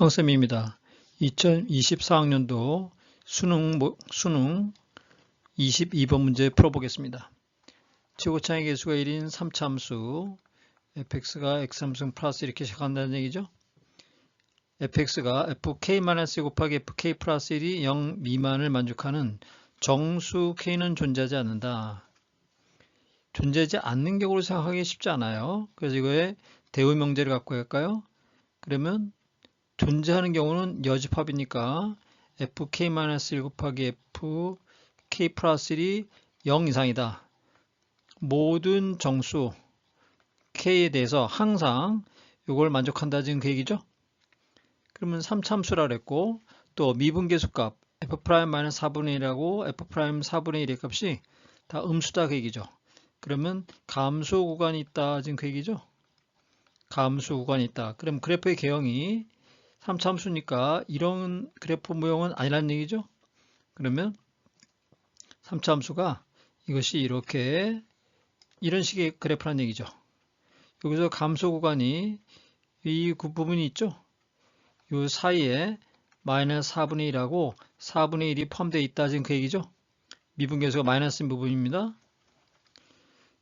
형쌤입니다. 2024학년도 수능, 모- 수능 22번 문제 풀어보겠습니다. 최고차의 개수가 1인 3차함수 fx가 x함수 플러스 이렇게 시작한다는 얘기죠. fx가 fk-1 곱하기 fk 플러스 1이 0 미만을 만족하는 정수 k는 존재하지 않는다. 존재하지 않는 경우로 생각하기 쉽지 않아요. 그래서 이거에 대우 명제를 갖고 할까요? 그러면 존재하는 경우는 여집합이니까 fk-1 곱하기 fk 플러스 1이 0 이상이다. 모든 정수 k에 대해서 항상 이걸 만족한다 지금 그 얘기죠. 그러면 3참수라 그랬고 또 미분계수값 f'-4분의 1하고 f'4분의 1의 값이 다 음수다 그 얘기죠. 그러면 감소 구간이 있다 지금 그 얘기죠. 감소 구간이 있다. 그럼 그래프의 개형이 3차함수니까 이런 그래프 모형은 아니라는 얘기죠. 그러면 3차함수가 이것이 이렇게 이런 식의 그래프란 얘기죠. 여기서 감소 구간이 이 부분이 있죠. 이 사이에 마이너스 4분의 1하고 4분의 1이 포함되어 있다 지금 그 얘기죠. 미분계수가 마이너스인 부분입니다.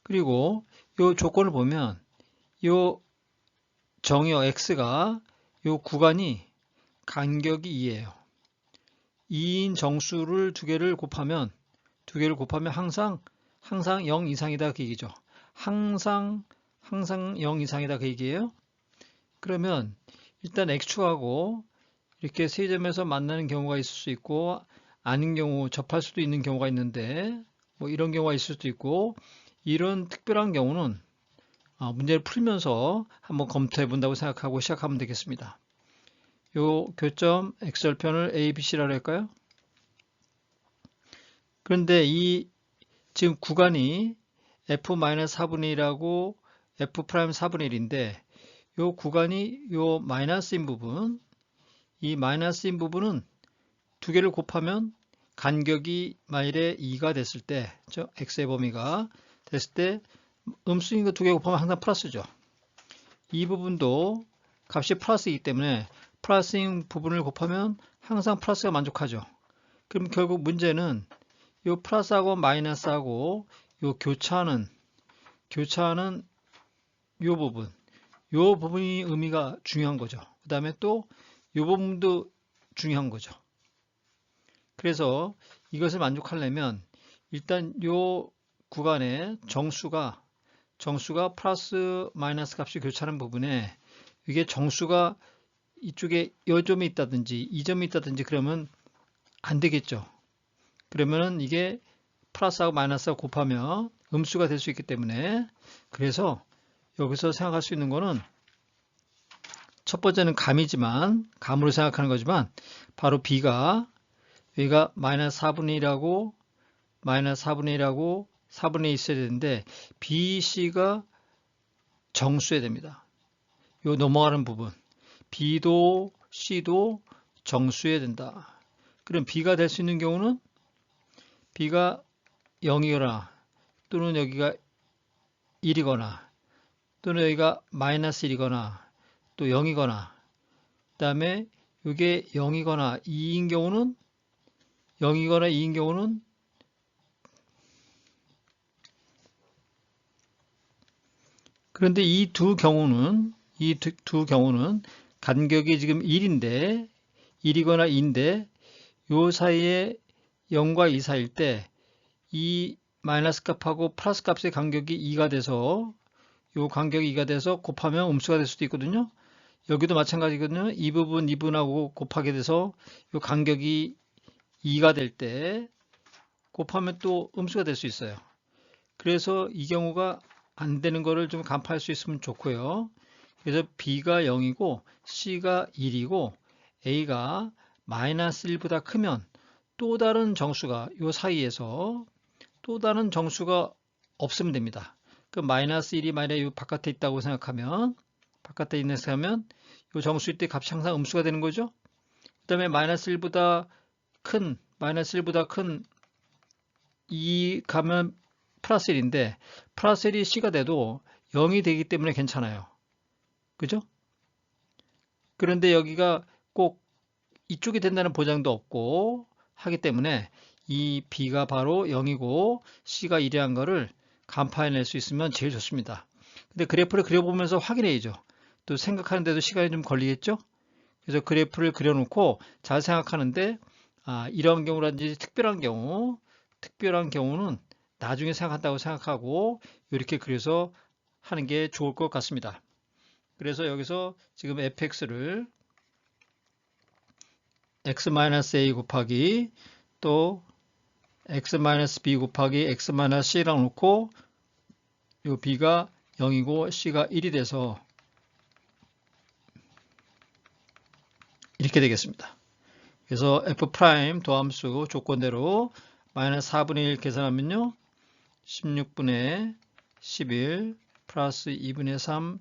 그리고 이 조건을 보면 이 정의 x가 이 구간이 간격이 2예요. 2인 정수를 두 개를 곱하면 두 개를 곱하면 항상 항상 0 이상이다 그 얘기죠. 항상 항상 0 이상이다 그 얘기예요. 그러면 일단 x축하고 이렇게 세 점에서 만나는 경우가 있을 수 있고 아닌 경우 접할 수도 있는 경우가 있는데 뭐 이런 경우가 있을 수도 있고 이런 특별한 경우는 어, 문제를 풀면서 한번 검토해 본다고 생각하고 시작하면 되겠습니다. 요 교점 x절편을 a, b, c라고 할까요? 그런데 이 지금 구간이 f-4분의 1하고 f'4분의 1인데 요 구간이 요 마이너스인 부분 이 마이너스인 부분은 두 개를 곱하면 간격이 만일에 2가 됐을 때, 저 x의 범위가 됐을 때 음수인 거두 개 곱하면 항상 플러스죠. 이 부분도 값이 플러스이기 때문에 플러스인 부분을 곱하면 항상 플러스가 만족하죠. 그럼 결국 문제는 이 플러스하고 마이너스하고 이 교차하는 교차하는 이 부분 이 부분이 의미가 중요한 거죠. 그 다음에 또 이 부분도 중요한 거죠. 그래서 이것을 만족하려면 일단 이 구간의 정수가 정수가 플러스 마이너스 값이 교차하는 부분에 이게 정수가 이쪽에 이 점이 있다든지 이 점이 있다든지 그러면 안 되겠죠. 그러면은 이게 플러스하고 마이너스하고 곱하면 음수가 될 수 있기 때문에 그래서 여기서 생각할 수 있는 거는 첫 번째는 감이지만 감으로 생각하는 거지만 바로 b가 여기가 마이너스 4분의 1하고 마이너스 4분의 1하고 4분의 1 있어야 되는데 BC가 정수해야 됩니다. 요 넘어가는 부분 B도 C도 정수해야 된다. 그럼 B가 될 수 있는 경우는 B가 0이거나 또는 여기가 1이거나 또는 여기가 마이너스 1이거나 또 0이거나 그 다음에 이게 0이거나 2인 경우는 0이거나 2인 경우는 그런데 이 두 경우는 이 두 경우는 간격이 지금 1인데 1이거나 2인데 요 사이에 0과 2 사이일 때 이 마이너스 값하고 플러스 값의 간격이 2가 돼서 요 간격이 2가 돼서 곱하면 음수가 될 수도 있거든요. 여기도 마찬가지거든요. 이 부분, 이 부분하고 곱하게 돼서 요 간격이 2가 될 때 곱하면 또 음수가 될 수 있어요. 그래서 이 경우가 안 되는 거를 좀 간파할 수 있으면 좋고요. 그래서 B가 0이고 C가 1이고 A가 마이너스 1보다 크면 또 다른 정수가 요 사이에서 또 다른 정수가 없으면 됩니다. 그 마이너스 1이 만약에 요 바깥에 있다고 생각하면 바깥에 있는 하면 요 정수일 때 값이 항상 음수가 되는 거죠. 그 다음에 마이너스 1보다 큰 마이너스 1보다 큰2 가면 플러스 1인데 플러스 1이 C가 돼도 0이 되기 때문에 괜찮아요. 그죠? 그런데 여기가 꼭 이쪽이 된다는 보장도 없고 하기 때문에 이 B가 바로 0이고 C가 1이란 거를 간파해낼 수 있으면 제일 좋습니다. 근데 그래프를 그려보면서 확인해야죠. 또 생각하는데도 시간이 좀 걸리겠죠? 그래서 그래프를 그려놓고 잘 생각하는데 아, 이런 경우라든지 특별한 경우, 특별한 경우는 나중에 생각한다고 생각하고 이렇게 그려서 하는 게 좋을 것 같습니다. 그래서 여기서 지금 fx를 x-a 곱하기 또 x-b 곱하기 x-c랑 놓고 이 b가 0이고 c가 1이 돼서 이렇게 되겠습니다. 그래서 f' 도함수 조건대로 마이너스 4분의 1 계산하면요. 16분의 11 플러스 2분의 3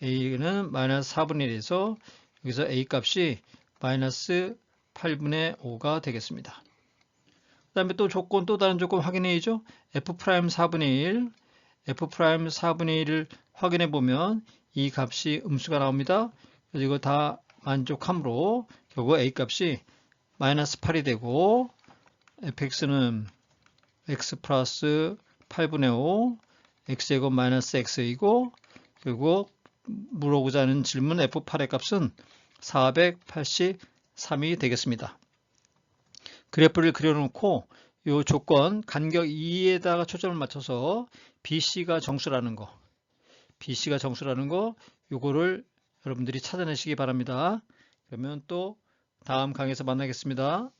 a는 마이너스 4분의 1에서 여기서 a 값이 마이너스 8분의 5가 되겠습니다. 그 다음에 또 조건 또 다른 조건 확인해야죠. f' 4분의 1 f' 4분의 1을 확인해 보면 이 값이 음수가 나옵니다. 이거 다 만족함으로 결국 a 값이 마이너스 8이 되고 fx는 x 플러스 8분의 5 x제곱 마이너스 x이고 결국 물어보자 하는 질문 f8의 값은 483이 되겠습니다. 그래프를 그려놓고 이 조건 간격 2에다가 초점을 맞춰서 BC가 정수라는 거 BC가 정수라는 거 요거를 여러분들이 찾아내시기 바랍니다. 그러면 또 다음 강의에서 만나겠습니다.